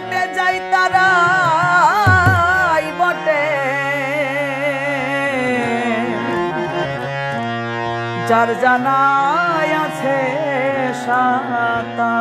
ঘাটে যাই তারাই বটে। যার জানাই আছে সাতা